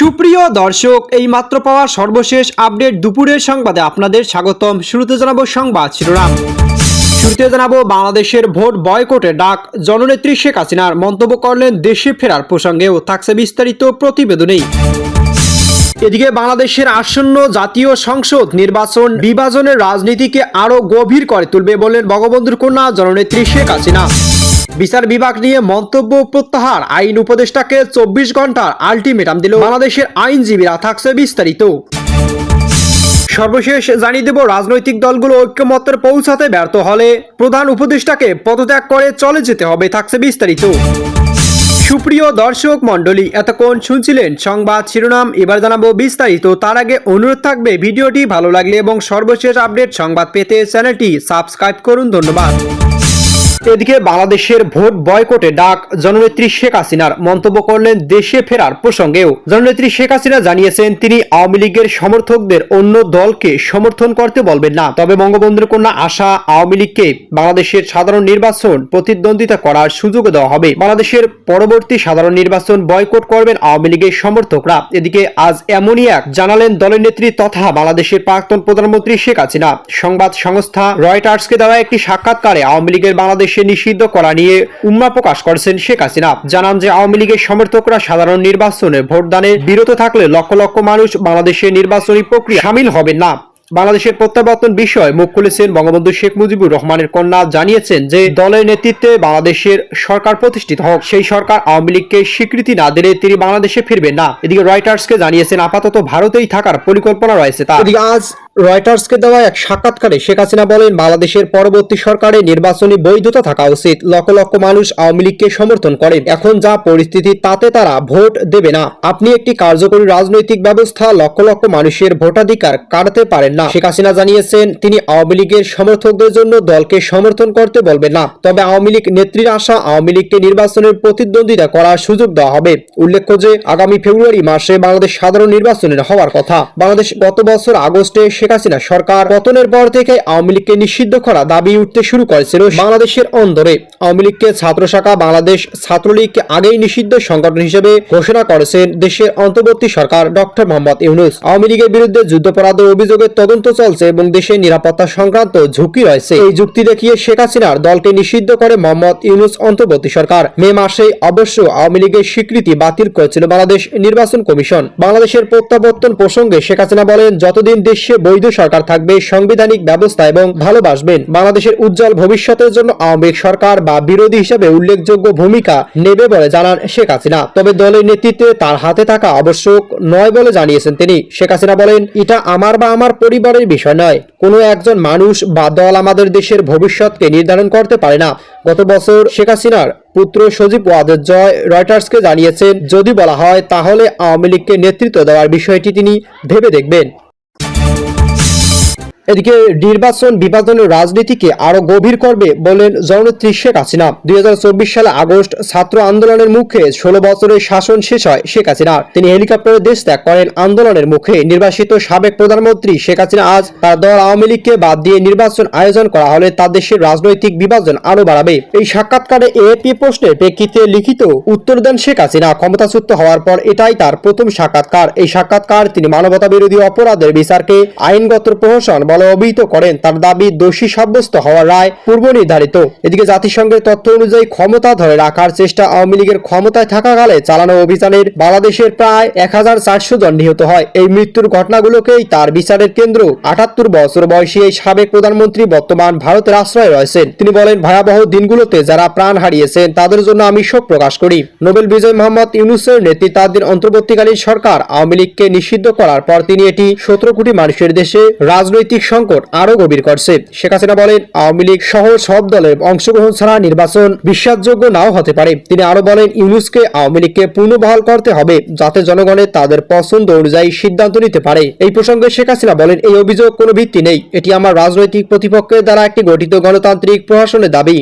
সুপ্রিয় দর্শক এই মাত্র পাওয়া সর্বশেষ আপডেট দুপুরের সংবাদে আপনাদের স্বাগতম। শুরুতে জানাব সংবাদ শিরোনাম। শুরুতে জানাব বাংলাদেশের ভোট বয়কটে ডাক। জননেত্রী শেখ হাসিনার মন্তব্য করলেন দেশে ফেরার প্রসঙ্গেও থাকছে বিস্তারিত প্রতিবেদনেই। এদিকে বাংলাদেশের আসন্ন জাতীয় সংসদ নির্বাচন বিভাজনের রাজনীতিকে আরও গভীর করে তুলবে বললেন বঙ্গবন্ধুর কন্যা জননেত্রী শেখ হাসিনা। বিচার বিভাগ নিয়ে মন্তব্য প্রত্যাহার। আইন উপদেষ্টাকে চব্বিশ ঘণ্টার আলটিমেটাম দিল। বাংলাদেশের আইনজীবীরা থাকছে বিস্তারিত। সর্বশেষ জানিয়ে দেব, রাজনৈতিক দলগুলো ঐক্যমত্যের পৌঁছাতে ব্যর্থ হলে প্রধান উপদেষ্টাকে পদত্যাগ করে চলে যেতে হবে থাকছে বিস্তারিত। সুপ্রিয় দর্শক মণ্ডলী, এতক্ষণ শুনছিলেন সংবাদ শিরোনাম। এবার জানাব বিস্তারিত। তার আগে অনুরোধ থাকবে, ভিডিওটি ভালো লাগলে এবং সর্বশেষ আপডেট সংবাদ পেতে চ্যানেলটি সাবস্ক্রাইব করুন। ধন্যবাদ। এদিকে বাংলাদেশের ভোট বয়কটে ডাক জননেত্রী শেখ হাসিনার মন্তব্য করলেন দেশে ফেরার প্রসঙ্গেও। জননেত্রী শেখ হাসিনা জানিয়েছেন, তিনি আওয়ামী লীগের সমর্থকদের অন্য দলকে সমর্থন করতে বলবেন না। তবে বঙ্গবন্ধুর কন্যা আশা আওয়ামী লীগকে বাংলাদেশের সাধারণ নির্বাচন প্রতিদ্বন্দ্বিতা করার সুযোগ দেওয়া হবে। বাংলাদেশের পরবর্তী সাধারণ নির্বাচন বয়কট করবেন আওয়ামী লীগের সমর্থকরা। এদিকে আজ এমনই এক জানালেন দলের নেত্রী তথা বাংলাদেশের প্রাক্তন প্রধানমন্ত্রী শেখ হাসিনা। সংবাদ সংস্থা রয়টার্সকে দেওয়া একটি সাক্ষাৎকারে আওয়ামী লীগের বাংলাদেশে নিষিদ্ধ করা নিয়ে উম্মা প্রকাশ করেছেন শেখ হাসিনা। জানান যে আওয়ামী লীগের সমর্থকরা সাধারণ নির্বাচনে ভোটদানে বিরত থাকলে লক্ষ লক্ষ মানুষ বাংলাদেশের নির্বাচনী প্রক্রিয়া সামিল হবেন না। বাংলাদেশের প্রত্যাবর্তন বিষয়ে মুখ খুলেছেন বঙ্গবন্ধু শেখ মুজিবুর রহমানের কন্যা। জানিয়েছেন যে দলের নেতৃত্বে বাংলাদেশের সরকার প্রতিষ্ঠিত হোক, সেই সরকার আওয়ামী লীগকে স্বীকৃতি না দিলে তিনি বাংলাদেশে ফিরবেন না। এদিকে রয়টার্সকে জানিয়েছেন, আপাতত ভারতেই থাকার পরিকল্পনা রয়েছে তার। আজ রয়টার্সকে দেওয়া এক সাক্ষাৎকারে শেখ হাসিনা বলেন, বাংলাদেশের পরবর্তী সরকারে নির্বাচনী বৈধতা থাকা উচিত। লক্ষ লক্ষ মানুষ আওয়ামী লীগকে সমর্থন করেন। এখন যা পরিস্থিতি, তাতে তারা ভোট দেবে না। আপনি একটি কার্যকরী রাজনৈতিক ব্যবস্থা লক্ষ লক্ষ মানুষের ভোটাধিকার কাটতে পারেন না। শেখ হাসিনা জানিয়েছেন, তিনি আওয়ামী লীগের সমর্থকদের জন্য দলকে সমর্থন করতে বলবেন না। তবে আওয়ামী লীগ নেত্রীর আশা, আওয়ামী লীগকে নির্বাচনের প্রতিদ্বন্দ্বিতা করার সুযোগ দেওয়া হবে। উল্লেখ্য যে, আগামী ফেব্রুয়ারি মাসে বাংলাদেশ সাধারণ নির্বাচনের হওয়ার কথা। বাংলাদেশ গত বছর আগস্টে শেখ হাসিনা সরকার পতনের পর থেকে আওয়ামী লীগকে নিষিদ্ধ করা দাবি উঠতে শুরু করেছিল বাংলাদেশের অন্দরে। আওয়ামী লীগকে ছাত্র শাখা বাংলাদেশ ছাত্রলীগকে আগেই নিষিদ্ধ সংগঠন হিসেবে ঘোষণা করেছেন দেশের অন্তর্বর্তী সরকার ডক্টর মোহাম্মদ ইউনুস। আওয়ামী লীগের বিরুদ্ধে যুদ্ধাপরাধের অভিযোগের তদন্ত চলছে এবং দেশের নিরাপত্তা সংক্রান্ত ঝুঁকি রয়েছে। এই যুক্তি দেখিয়ে শেখ হাসিনার দলকে নিষিদ্ধ করে মোহাম্মদ ইউনুস অন্তর্বর্তী সরকার। মে মাসে অবশ্য আওয়ামী লীগের স্বীকৃতি বাতিল করেছিল বাংলাদেশ নির্বাচন কমিশন। বাংলাদেশের প্রত্যাবর্তন প্রসঙ্গে শেখ হাসিনা বলেন, যতদিন দেশে বৈধ সরকার থাকবে, সাংবিধানিক ব্যবস্থা এবং ভালোবাসবেন। বাংলাদেশের উজ্জ্বল ভবিষ্যতের জন্য আওয়ামী লীগ সরকার বা বিরোধী হিসেবে উল্লেখযোগ্য ভূমিকা নেবে বলে জানান শেখ হাসিনা। তবে দলের নেতৃত্বে তার হাতে থাকা আবশ্যক নয় বলে জানিয়েছেন তিনি। শেখ হাসিনা বলেন, এটা আমার বা আমার পরিবারের বিষয় নয়। কোনো একজন মানুষ বা দল আমাদের দেশের ভবিষ্যৎকে নির্ধারণ করতে পারে না। গত বছর শেখ হাসিনার পুত্র সজীব ওয়াদের জয় রয়টার্সকে জানিয়েছেন, যদি বলা হয়, তাহলে আওয়ামী লীগকে নেতৃত্ব দেওয়ার বিষয়টি তিনি ভেবে দেখবেন। এদিকে নির্বাচন বিভাজনের রাজনীতিকে আরও গভীর করবে বলেন জননেত্রী শেখ হাসিনা। দুই সালে আগস্ট ছাত্র আন্দোলনের মুখে ষোলো বছরের শাসন শেষ হয় শেখ হাসিনার তিনি হেলিকপ্টারে দেশ ত্যাগ করেন আন্দোলনের মুখে। নির্বাসিত সাবেক প্রধানমন্ত্রী শেখ হাসিনা আজ তার দল আওয়ামী লীগকে বাদ দিয়ে নির্বাচন আয়োজন করা হলে তার দেশের রাজনৈতিক বিভাজন আরও বাড়াবে। এই সাক্ষাৎকারে এএপি প্রশ্নের প্রেক্ষিতে লিখিত উত্তর দেন শেখ হাসিনা। ক্ষমতাচ্যুত হওয়ার পর এটাই তার প্রথম সাক্ষাৎকার। এই সাক্ষাৎকার তিনি মানবতা বিরোধী অপরাধের বিচারকে আইনগত প্রহসন বলে অভিহিত করেন। তার দাবি, দোষী সাব্যস্ত হওয়ার রায় পূর্ব নির্ধারিত। এদিকে জাতিসংঘের তথ্য অনুযায়ী ক্ষমতা ধরে রাখার চেষ্টা আওয়ামী লীগের ক্ষমতায় থাকাকালে চালানো অভিযানের বাংলাদেশের প্রায় এক হাজার চারশো জন নিহত হয়। এই মৃত্যুর ঘটনাগুলোকেই তার বিচারের কেন্দ্র আটাত্তর বছর বয়সী এই সাবেক প্রধানমন্ত্রী বর্তমান ভারতের আশ্রয়ে রয়েছেন। তিনি বলেন, ভয়াবহ দিনগুলোতে যারা প্রাণ হারিয়েছেন, তাদের জন্য আমি শোক প্রকাশ করি। নোবেল বিজয় মোহাম্মদ ইউনুসের নেতৃত্বাধীন অন্তর্বর্তীকালীন সরকার আওয়ামী লীগকে নিষিদ্ধ করার পর তিনি এটি সতেরো কোটি মানুষের দেশে রাজনৈতিক সংকট আরও গভীর করছে। শেখ হাসিনা বলেন, আওয়ামী লীগ সহ সব দলের অংশগ্রহণ ছাড়া নির্বাচন বিশ্বাসযোগ্য নাও হতে পারে। তিনি আরও বলেন, ইউনুসকে আওয়ামী লীগকে পুনর্বহাল করতে হবে যাতে জনগণের তাদের পছন্দ অনুযায়ী সিদ্ধান্ত নিতে পারে। এই প্রসঙ্গে শেখ হাসিনা বলেন, এই অভিযোগ কোনো ভিত্তি নেই। এটি আমার রাজনৈতিক প্রতিপক্ষের দ্বারা একটি গঠিত গণতান্ত্রিক প্রশাসনের দাবি।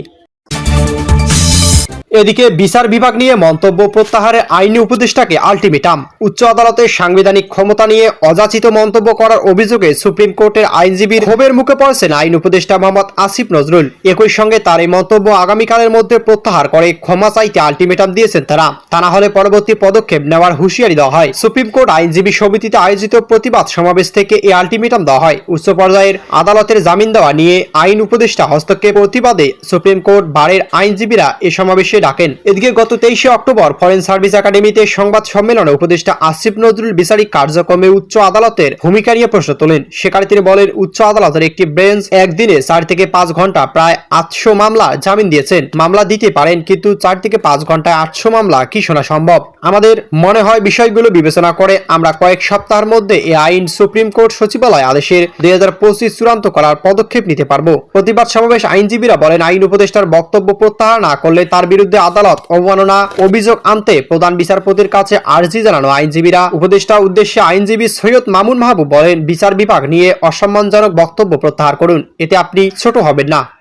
এদিকে বিচার বিভাগ নিয়ে মন্তব্য প্রত্যাহারে আইনি উপদেষ্টাকে আলটিমেটাম। উচ্চ আদালতের সাংবিধানিক ক্ষমতা নিয়ে অযাচিত মন্তব্য করার অভিযোগে সুপ্রিম কোর্টের আইনজীবীর ক্ষোভের মুখে পড়েছেন আইন উপদেষ্টা মোহাম্মদ আসিফ নজরুল। একই সঙ্গে তার এই মন্তব্য আগামীকালের মধ্যে প্রত্যাহার করে ক্ষমা চাইতে আলটিমেটাম দিয়েছেন তারা। তা না হলে পরবর্তী পদক্ষেপ নেওয়ার হুঁশিয়ারি দেওয়া হয়। সুপ্রিম কোর্ট আইনজীবী সমিতিতে আয়োজিত প্রতিবাদ সমাবেশ থেকে এই আলটিমেটাম দেওয়া হয়। উচ্চ পর্যায়ের আদালতের জামিন দেওয়া নিয়ে আইন উপদেষ্টা হস্তক্ষেপ প্রতিবাদে সুপ্রিম কোর্ট বারের আইনজীবীরা এ সমাবেশে ডাকেন। এদিকে গত তেইশে অক্টোবর ফরেন সার্ভিস একাডেমিতে সংবাদ সম্মেলনে উপদেষ্টা আসিফ নজরুল বিচারিক কার্যক্রমে উচ্চ আদালতের ভূমিকা নিয়ে প্রশ্ন তোলেন। সেখানে তিনি বলেন, উচ্চ আদালতের একটি বেঞ্চ একদিনে চার থেকে পাঁচ ঘণ্টা প্রায় আটশো মামলা জামিন দিয়েছেন। মামলা দিতে পারেন, কিন্তু চার থেকে পাঁচ ঘন্টায় আটশো মামলা কি শোনা সম্ভব? আমাদের মনে হয় বিষয়গুলো বিবেচনা করে আমরা কয়েক সপ্তাহের মধ্যে এই আইন সুপ্রিম কোর্ট সচিবালয় আদেশের দুই হাজার পঁচিশ চূড়ান্ত করার পদক্ষেপ নিতে পারব। প্রতিবাদ সমাবেশ আইনজীবীরা বলেন, আইন উপদেষ্টার বক্তব্য প্রত্যাহার না করলে তার বিরুদ্ধে আদালত অবমাননা অভিযোগ আনতে প্রধান বিচারপতির কাছে আর্জি জানানো আইনজীবীরা। উপদেষ্টা উদ্দেশ্যে আইনজীবী সৈয়দ মামুন মাহবুব বলেন, বিচার বিভাগ নিয়ে অসম্মানজনক বক্তব্য প্রত্যাহার করুন, এতে আপনি ছোট হবেন না।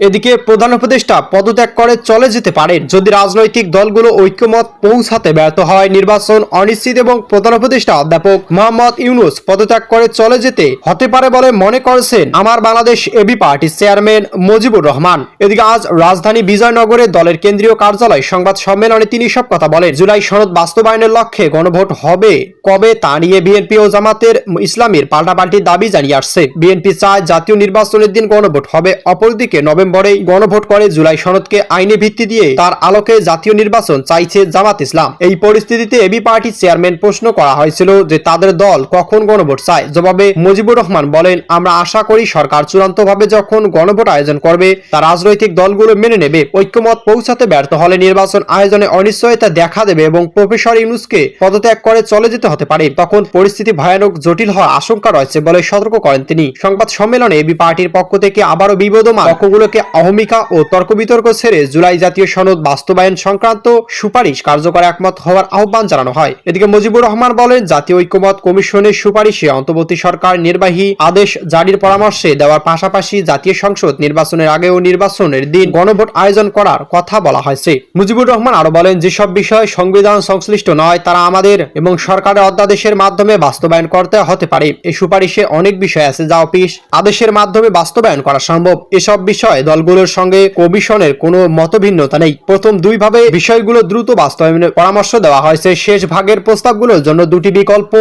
এদিকে প্রধান উপদেষ্টা পদত্যাগ করে চলে যেতে পারেন। যদি রাজনৈতিক দলগুলো ঐক্যমত পৌঁছাতে ব্যর্থ হয়, নির্বাচন অনিশ্চিত এবং প্রধান উপদেষ্টা অধ্যাপক মোহাম্মদ ইউনুস পদত্যাগ করে চলে যেতে হতে পারে বলে মনে করছেন আমার বাংলাদেশ এবি পার্টির চেয়ারম্যান মুজিবুর রহমান। এদিকে আজ রাজধানী বিজয়নগরে দলের কেন্দ্রীয় কার্যালয় সংবাদ সম্মেলনে তিনি সব কথা বলেন। জুলাই সনদ বাস্তবায়নের লক্ষ্যে গণভোট হবে কবে তা নিয়ে বিএনপি ও জামাতের ইসলামীর পাল্টাপাল্টির দাবি জানিয়ে আসছে। বিএনপি চায় জাতীয় নির্বাচনের দিন গণভোট হবে, অপরদিকে নভেম্বরে গণভোট করে জুলাই সনদকে আইনে ভিত্তি দিয়ে তার আলোকে জাতীয় নির্বাচন চাইছে জামাত ইসলাম। এই পরিস্থিতিতে এবি পার্টির চেয়ারম্যান প্রশ্ন করা হয়েছিল যে তাদের দল কখন গণভোট চায়। জবাবে মুজিবুর রহমান বলেন, আমরা আশা করি সরকার চূড়ান্তভাবে যখন গণভোট আয়োজন করবে, তা রাজনৈতিক দলগুলো মেনে নেবে। ঐক্যমত পৌঁছাতে ব্যর্থ হলে নির্বাচন আয়োজনে অনিশ্চয়তা দেখা দেবে এবং প্রফেসর ইউনুসকে পদত্যাগ করে চলে যেতে হতে পারে। তখন পরিস্থিতি ভয়ানক জটিল হওয়ার আশঙ্কা রয়েছে বলে সতর্ক করেন তিনি। সংবাদ সম্মেলনে এবি পার্টির পক্ষ থেকে আবারও বিবদমান পক্ষগুলোকে অহমিকা ও তর্ক বিতর্ক ছেড়ে জুলাই জাতীয় সনদ বাস্তবায়ন সংক্রান্ত সুপারিশ কার্যকর একমত হওয়ার আহ্বান জানানো হয়। এদিকে মুজিবুর রহমান বলেন, জাতীয় ঐক্যমত কমিশনের সুপারিশে অন্তর্বর্তী সরকার নির্বাহী আদেশ জারির পরামর্শে দেওয়ার পাশাপাশি জাতীয় সংসদ নির্বাচনের আগে ও নির্বাচনের দিন গণভোট আয়োজন করার কথা বলা হয়েছে। মুজিবুর রহমান আরও বলেন, যেসব বিষয় সংবিধান সংশ্লিষ্ট নয়, তারা আমাদের এবং সরকারের অধ্যাদেশের মাধ্যমে বাস্তবায়ন করতে হতে পারে। এই সুপারিশে অনেক বিষয় আছে যা অফিস আদেশের মাধ্যমে বাস্তবায়ন করা সম্ভব। এসব বিষয়ে দলগুলোর সঙ্গে কমিশনের কোনো মতভিন্নতা নেই। প্রথম দুইভাবে বিষয়গুলো দ্রুত বাস্তবায়নের পরামর্শ দেওয়া হয়েছে। শেষ ভাগের প্রস্তাবগুলোর জন্য দুটি বিকল্প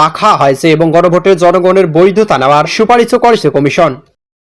রাখা হয়েছে এবং গণভোটের জনগণের বৈধতা নেওয়ার সুপারিশও করেছে কমিশন।